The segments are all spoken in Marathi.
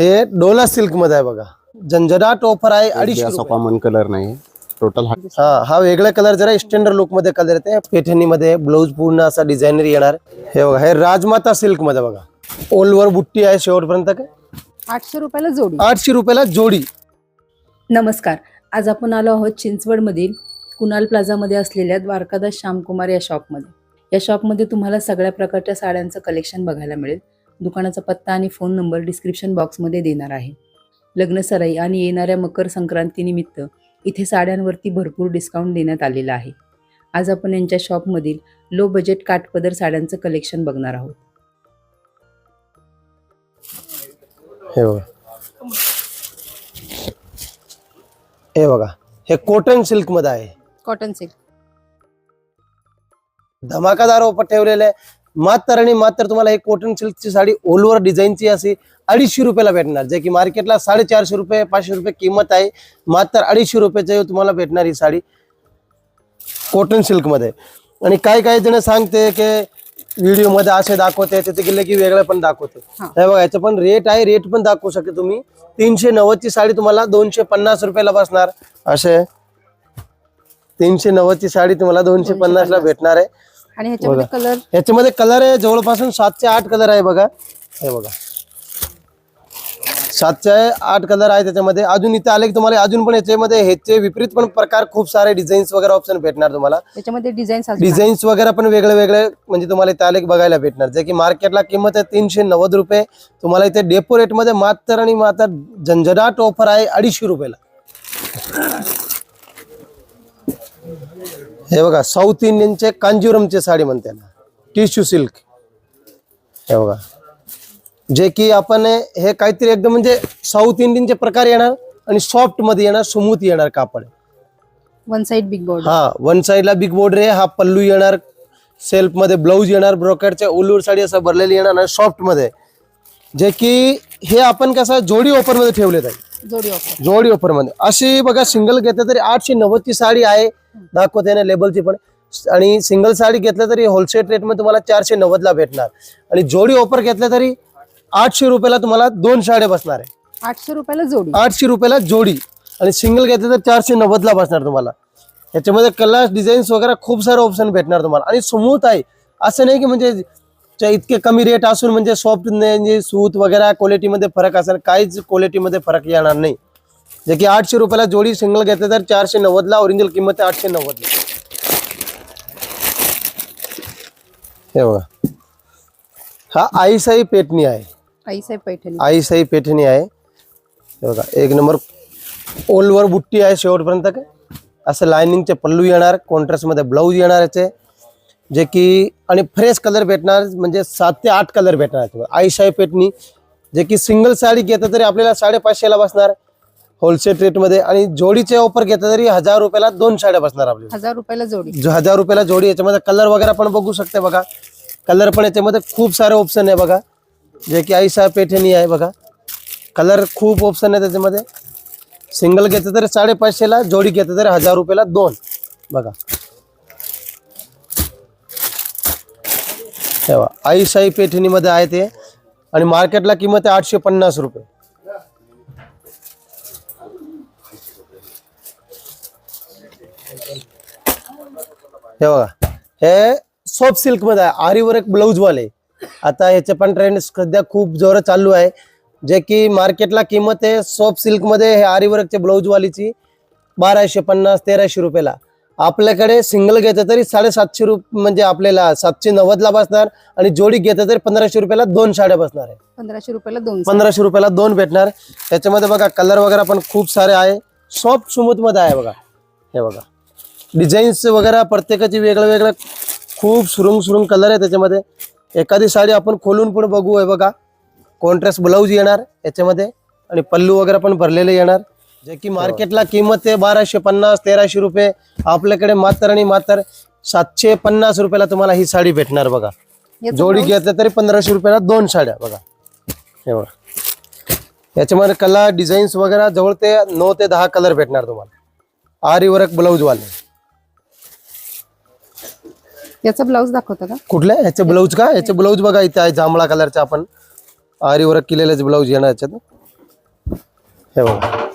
हे डोला सिल्कमध्ये आहे बघा. झंझटाट ऑफर आहे अडीचशे असा रुपये. कॉमन कलर नाही टोटल हा हा हा वेगळा कलर जरा स्टँडर्ड लुकमध्ये कलर येते. पेठणी मध्ये ब्लाऊज पूर्ण असा डिझायनर येणार. हे बघा हे राजमाता सिल्कमध्ये बघा. ओलवर बुट्टी आहे शेवटपर्यंत काय? आठशे रुपयाला जोडी. आठशे रुपयाला जोडी. नमस्कार. आज आपण आलो आहोत चिंचवडमधील कुणाल प्लाझामध्ये असलेल्या द्वारकादास श्यामकुमार या शॉपमध्ये या शॉपमध्ये तुम्हाला सगळ्या प्रकारच्या साड्यांचं कलेक्शन बघायला मिळेल. दुकानाचा पत्ता आणि फोन नंबर डिस्क्रिप्शन बॉक्समध्ये देणार आहे. लग्न सराई आणि येणाऱ्या मकर संक्रांतीनिमित्त इथे साड्यांवरती भरपूर डिस्काउंट देण्यात आलेला आहे. आज आपण यांच्या शॉपमधील लो बजेट काठपदर साड्यांचं कलेक्शन बघणार आहोत. हे बघा. हे बघा. हे कॉटन सिल्कमध्ये आहे. कॉटन सिल्क धमाकादार ठेवलेले आहे. मात्र आणि मात्र तुम्हाला ही कॉटन सिल्कची साडी ओलवर डिझाईनची अशी अडीचशे रुपयाला भेटणार. जे की मार्केटला साडेचारशे रुपये पाचशे रुपये किंमत आहे. मात्र अडीचशे रुपयाची तुम्हाला भेटणार ही साडी कॉटन सिल्कमध्ये आणि काही काही जण सांगते की व्हिडिओमध्ये असे दाखवते तिथे गेले की वेगळे पण दाखवते. हा. बघा याचं पण रेट आहे रेट पण दाखवू शकते तुम्ही. तीनशे नव्वदची साडी तुम्हाला दोनशे पन्नास रुपयाला बसणार. असे तीनशे नव्वदची साडी तुम्हाला दोनशे पन्नास. ला भेटणार आहे. आणि ह्याच्यामध्ये कलर याच्यामध्ये कलर आहे जवळपासून सातशे आठ कलर आहे बघा. हे बघा. सातशे आठ कलर आहे त्याच्यामध्ये. अजून इथे आले की तुम्हाला अजून पण याच्यामध्ये ह्याचे विपरीत पण प्रकार खूप सारे डिझाईन्स वगैरे ऑप्शन भेटणार तुम्हाला. त्याच्यामध्ये डिझाईन डिझाईन्स वगैरे पण वेगळे वेगळे म्हणजे तुम्हाला इथे आले की बघायला भेटणार. जे की मार्केटला किंमत आहे तीनशे नव्वद रुपये. तुम्हाला इथे डेपो रेटमध्ये मात्र आणि मात्र झंझटाट ऑफर आहे अडीचशे रुपयाला. हे बघा साऊथ इंडियनचे कांजीवरमचे साडी म्हणते ना टिश्यू सिल्क हे बघा. जे की आपण हे काहीतरी एकदम म्हणजे साऊथ इंडियनचे प्रकार येणार आणि सॉफ्टमध्ये येणार स्मूथ येणार कापड. वन साइड बिग बोर्ड हा वन साईडला बिग बॉर्डर आहे हा पल्लू येणार सेल्फमध्ये ब्लाऊज येणार ब्रोकेटच्या उलूर साडी असं भरलेली येणार आणि सॉफ्टमध्ये. जे की हे आपण कसं जोडी ऑफरमध्ये ठेवले आहे. जोडी ऑफर जोडी ऑफरमध्ये. अशी बघा सिंगल घेतलं तरी आठशे नव्वदची साडी आहे. दाखवते ना लेबलची पण. आणि सिंगल साडी घेतलं तरी होलसेल रेटमध्ये तुम्हाला चारशे नव्वद ला भेटणार. आणि जोडी ऑफर घेतलं तरी आठशे रुपयाला तुम्हाला दोन साड्या बसणार आहे. आठशे रुपयाला जोडी. आठशे रुपयाला जोडी. आणि सिंगल घेतलं तर चारशे नव्वद ला बसणार तुम्हाला. याच्यामध्ये कलर डिझाईन्स वगैरे खूप सारे ऑप्शन भेटणार तुम्हाला. आणि स्मूथ आहे. असं नाही की म्हणजे इतके कमी रेट असून म्हणजे सॉफ्ट म्हणजे सूत वगैरे क्वालिटीमध्ये फरक असेल काहीच क्वालिटीमध्ये फरक येणार नाही. जे की आठशे रुपयाला जोडी सिंगल घेतलं तर चारशे नव्वदला ओरिजिनल किंमत आहे आठशे नव्वदला हे बघा. हा आईसाई पेटणी आहे. आईसाहेब पैठणी आईसाई पेठणी आहे. हे बघा एक नंबर ओलवर बुट्टी आहे शेवटपर्यंत. काय असं लायनिंगचे पल्लू येणार कॉन्ट्रास्टमध्ये ब्लाऊज येणार याचे. जे की आणि फ्रेश कलर भेटणार म्हणजे सात ते आठ कलर भेटणार. आईशाई पेटणी जे की सिंगल साडी घेतलं तरी आपल्याला साडेपाचशेला बसणार. होलसेल रेटमध्ये आणि जोडीचे ऑफर घेतलं तरी हजार रुपयाला दोन साड्या बसणार आपल्याला. हजार रुपयाला जोडी. जो हजार रुपयाला जोडी याच्यामध्ये कलर वगैरे पण बघू शकते बघा. कलर पण याच्यामध्ये खूप सारे ऑप्शन आहे बघा. जे की आईसा पेठणी आहे बघा. कलर खूप ऑप्शन आहे त्याच्यामध्ये. सिंगल घेतलं तरी साडेपाचशेला जोडी घेतलं तरी हजार रुपयाला दोन. बघा. तेव्हा आईशाही पेठणीमध्ये आहे ते. आणि मार्केटला किंमत आहे आठशे पन्नास रुपये. हे बघा. हे सॉफ्ट सिल्कमध्ये आहे. आरीवर एक ब्लाऊजवाले आता ह्याचे पण ट्रेंड सध्या खूप जोरात चालू आहे. जे की मार्केटला किंमत आहे सॉफ्ट सिल्कमध्ये हे आरीवर्कचे ब्लाऊजवालीची बाराशे पन्नास तेराशे रुपयाला. आपल्याकडे सिंगल घेतलं तरी साडेसातशे रुपये म्हणजे आपल्याला सातशे नव्वद ला बसणार आणि जोडी घेतलं तरी पंधराशे रुपयाला दोन साड्या बसणार आहे. पंधराशे रुपयाला दोन पंधराशे रुपयाला दोन भेटणार. त्याच्यामध्ये बघा कलर वगैरे पण खूप सारे आहे. सॉफ्टमध्ये आहे बघा. हे बघा. डिझाईन्स वगैरे प्रत्येकाची वेगळं वेगळं खूप सुरुंग सुरुंग कलर आहे त्याच्यामध्ये. एखादी साडी आपण खोलून पण बघू आहे बघा. कॉन्ट्रास्ट ब्लाऊज येणार याच्यामध्ये. आणि पल्लू वगैरे पण भरलेले येणार. जे की मार्केटला किंमत आहे बाराशे पन्नास तेराशे रुपये. आपल्याकडे मात्र आणि मात्र सातशे पन्नास रुपयाला तुम्हाला ही साडी भेटणार बघा. याचं जोडी blouse? घेतलं तरी पंधराशे रुपयाला दोन साड्या बघा. हे बघा. याच्यामध्ये कलर डिझाईन्स वगैरे जवळ ते नऊ ते दहा कलर भेटणार तुम्हाला. आरी वर्क ब्लाऊज वाले. याचा ब्लाऊज दाखवता का? कुठले ह्याचे ब्लाऊज का? ह्याचे ब्लाऊज बघा इथे आहे जांभळा कलरचे आपण. आरी वर्क केलेले ब्लाऊज येणार याच्यात. हे बघा.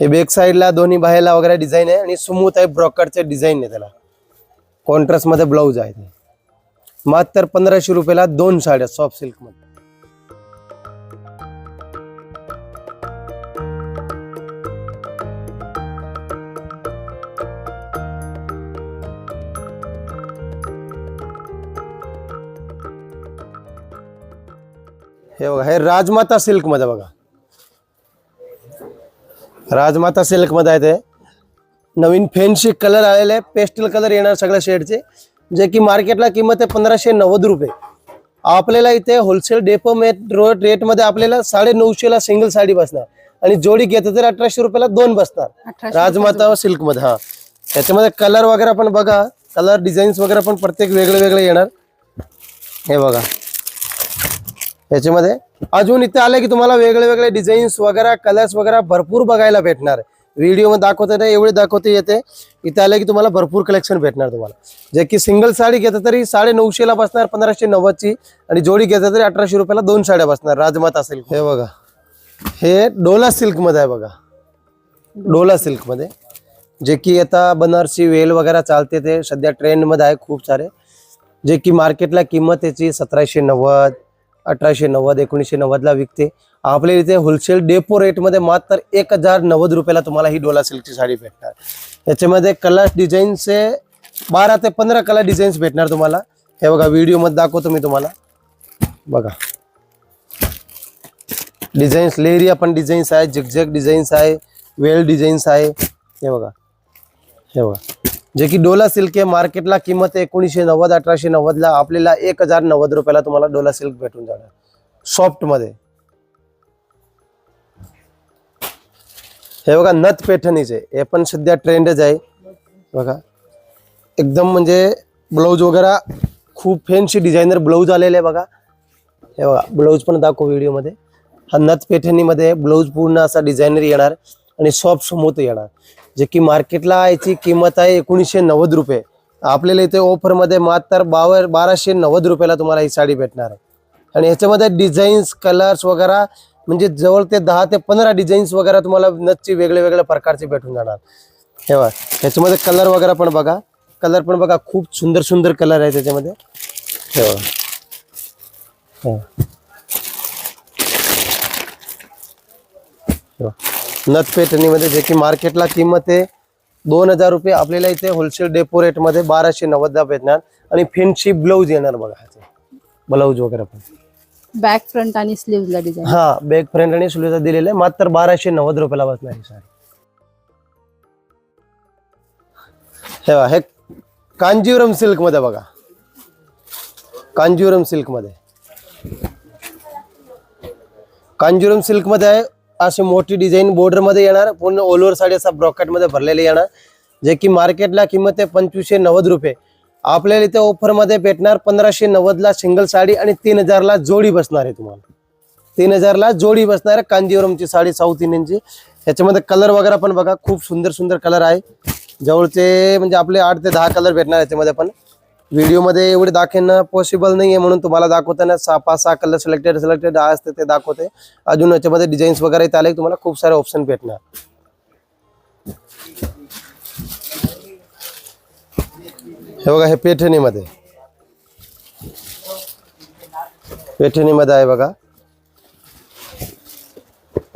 हे बॅक साईडला दोन्ही बाहेरला वगैरे डिझाईन आहे आणि स्मूथ आहे ब्रॉकरचे डिझाईन आहे त्याला. कॉन्ट्रास्टमध्ये ब्लाऊज आहे ते. मात्र पंधराशे रुपयाला दोन साड्या सॉफ्ट सिल्कमध्ये हे बघा हे राजमाता सिल्कमध्ये बघा. राजमाता सिल्कमध्ये आहे ते नवीन फॅन्सी कलर आलेले आहे पेस्टल कलर येणार सगळ्या शेडचे जे की मार्केटला किंमत आहे पंधराशे नव्वद रुपये. आपल्याला इथे होलसेल डेपो मेट रोड रेटमध्ये आपल्याला साडे नऊशेला सिंगल साडी बसणार. आणि जोडी घेतलं तर अठराशे रुपयाला दोन बसणार. राजमाता सिल्कमध्ये हा. त्याच्यामध्ये कलर वगैरे पण बघा. कलर डिझाईन्स वगैरे पण प्रत्येक वेगळे वेगळे येणार. हे बघा. याच्यामध्ये अजून इथे आले की तुम्हाला वेगळे वेगळे डिझाईन्स वगैरे कलर्स वगैरे भरपूर बघायला भेटणार. व्हिडिओमध्ये दाखवते नाही एवढे दाखवते येते. इथे आले की तुम्हाला भरपूर कलेक्शन भेटणार तुम्हाला. जे की सिंगल साडी घेता तरी साडे नऊशेला बसणार पंधराशे नव्वदची. आणि जोडी घेता तरी अठराशे रुपयाला दोन साड्या बसणार राजमाता सिल्क हे बघा. हे डोला सिल्कमध्ये आहे बघा. डोला सिल्कमध्ये. जे की आता बनारसी वेल वगैरे चालते ते सध्या ट्रेंडमध्ये आहे खूप सारे. जे की मार्केटला किंमत याची सतराशे नव्वद अठराशे नव्वद एकोणीसशे नव्वदला विकते. आपल्या इथे होलसेल डेपो रेटमध्ये मात्र एक हजार नव्वद रुपयाला तुम्हाला ही डोला सिल्कची साडी भेटणार. याच्यामध्ये कलर डिझाईनचे बारा ते पंधरा कलर डिझाईन्स भेटणार तुम्हाला. हे बघा व्हिडिओमध्ये दाखवतो मी तुम्हाला. बघा. डिझाईन्स लेरिया पण डिझाईन्स आहे झिकझेक डिझाईन्स आहे वेल डिझाईन्स आहे. हे बघा. हे बघा. जे की डोला सिल्क आहे मार्केटला किंमत एकोणीशे एकोणीसशे नव्वद अठराशे नव्वदला आपल्याला एक हजार नव्वद रुपयाला तुम्हाला डोला सिल्क भेटून जाणार. सॉफ्टमध्ये. हे बघा नथ पैठणीचे. हे पण सध्या ट्रेंडच आहे. बघा. एकदम म्हणजे ब्लाऊज वगैरे खूप फॅन्सी डिझायनर ब्लाऊज आलेले आहे बघा. हे बघा ब्लाऊज पण दाखव व्हिडिओमध्ये. हा नथ पैठणीमध्ये ब्लाऊज पूर्ण असा डिझायनर येणार आणि सॉफ्ट स्मूथ येणार. जे की मार्केटला याची किंमत आहे एकोणीसशे नव्वद रुपये. आपल्याला इथे ऑफरमध्ये मात्र बावर बाराशे नव्वद रुपयाला तुम्हाला ही साडी भेटणार आहे. आणि ह्याच्यामध्ये डिझाईन्स कलर्स वगैरे म्हणजे जवळ ते दहा ते पंधरा डिझाईन्स वगैरे तुम्हाला नथची वेगळे वेगळ्या प्रकारचे भेटून जाणार. तेव्हा ह्याच्यामध्ये कलर वगैरे पण बघा. कलर पण बघा खूप सुंदर सुंदर कलर आहे त्याच्यामध्ये. हे बघा हे बघा. हे बघा. नथ पेटणीमध्ये जे की मार्केटला किंमत आहे दोन हजार रुपये आपल्याला इथे होलसेल डेपो रेटमध्ये बाराशे नव्वदला भेटणार आणि फेनशी ब्लाऊज येणार बघा ह्याचं ब्लाऊज वगैरे पण. बॅक फ्रंट आणि स्लीव्हला डिझाईन हा बॅक फ्रंट आणि सुलीचा दिलेलं आहे. मात्र बाराशे नव्वद रुपयाला बसणार ही साडी. हे हे कांजीवरम सिल्कमध्ये बघा. कांजीवरम सिल्कमध्ये. कांजीवरम सिल्कमध्ये आहे अशी मोठी डिझाईन बॉर्डरमध्ये येणार. पूर्ण ऑल ओव्हर साडी असा ब्रॉकेटमध्ये भरलेले भरलेली येणार. जे की मार्केटला किंमत आहे पंचवीसशे नव्वद रुपये. आपल्याला इथे ऑफरमध्ये भेटणार पंधराशे नव्वदला सिंगल साडी आणि तीन हजारला जोडी बसणार आहे तुम्हाला. तीन हजारला जोडी बसणार आहे कांजीवरमची साडी साऊथ इंडियनची ह्याच्यामध्ये कलर वगैरे पण बघा खूप सुंदर सुंदर कलर आहे. जवळचे म्हणजे आपले आठ ते दहा कलर भेटणार याच्यामध्ये पण. व्हिडिओमध्ये एवढे दाखवणं पॉसिबल नाही आहे म्हणून तुम्हाला दाखवताना सहा पाच सहा कलर सिलेक्टेड सिलेक्टेड असते ते दाखवते. अजून याच्यामध्ये डिझाईन्स वगैरे इथे आले तुम्हाला खूप सारे ऑप्शन भेटणार. हे बघा हे पेठणीमध्ये. पेठणीमध्ये आहे बघा.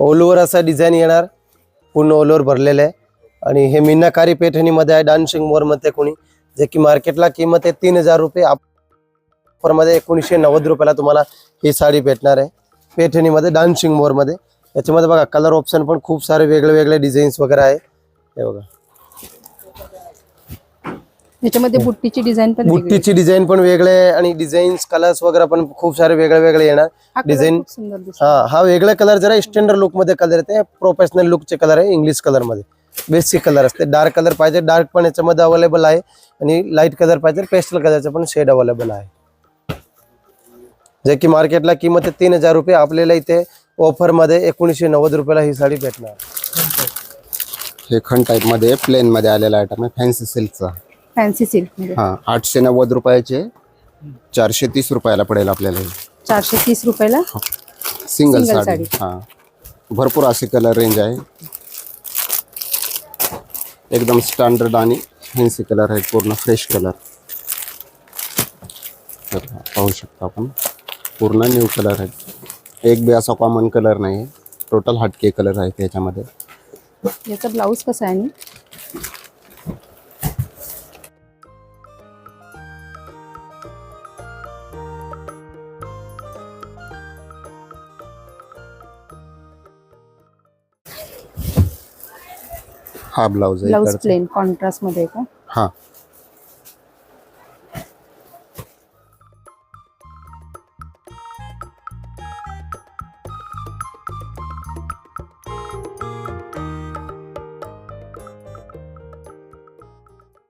ऑल असा डिझाईन येणार. पूर्ण ऑल भरलेलं आहे. आणि हे मीनाकारी पेठणीमध्ये आहे डान्सिंग मोरमध्ये कोणी. जे की मार्केटला किंमत आहे तीन हजार रुपये. ऑफरमध्ये एकोणीसशे नव्वद रुपयाला तुम्हाला ही साडी भेटणार आहे. पेठणीमध्ये डान्सिंग मोरमध्ये याच्यामध्ये बघा कलर ऑप्शन पण खूप सारे वेगळे वेगळे डिझाईन्स वगैरे आहे. हे बघा. याच्यामध्ये बुट्टीची डिझाईन पण. बुट्टीची डिझाईन पण वेगळे आणि डिझाईन्स कलर्स वगैरे पण खूप सारे वेगळे वेगळे येणार. डिझाईन हा हा वेगळा कलर जरा स्टँडर्ड लुकमध्ये कलर येते. प्रोफेशनल लुकचे कलर आहे इंग्लिश कलरमध्ये. बेसिक कलर असते. डार्क कलर पाहिजे डार्क पण याच्यामध्ये अवेलेबल आहे. आणि लाइट कलर पाहिजे पेस्टल कलरचे पण शेड अवेलेबल आहे. जे की मार्केटला किंमत आहे तीन हजार रुपये. आपल्याला इथे ऑफरमध्ये एकोणीसशे नव्वद रुपयाला ही साडी भेटणार. हे खंड टाईपमध्ये प्लेन मध्ये आलेला आयटम आहे फॅन्सी सिल्कचा फॅन्सी सिल्कमध्ये. हा आठशे नव्वद रुपयाचे चारशे तीस रुपयाला पडेल आपल्याला हे. चारशे तीस रुपयाला सिंगल Single साडी. साडी. हा. भरपूर असे कलर रेंज आहे. एकदम स्टँडर्ड आणि फॅन्सी कलर आहेत पूर्ण फ्रेश कलर तर पाहू शकता आपण पूर्ण न्यू कलर आहेत. एक बी असा कॉमन कलर नाही आहे टोटल हटके कलर आहेत याच्यामध्ये. याचा ब्लाऊज कसा आहे? हा ब्लाऊज आहे ब्लाऊज. प्लेन कॉन्ट्रास्टमध्ये का हा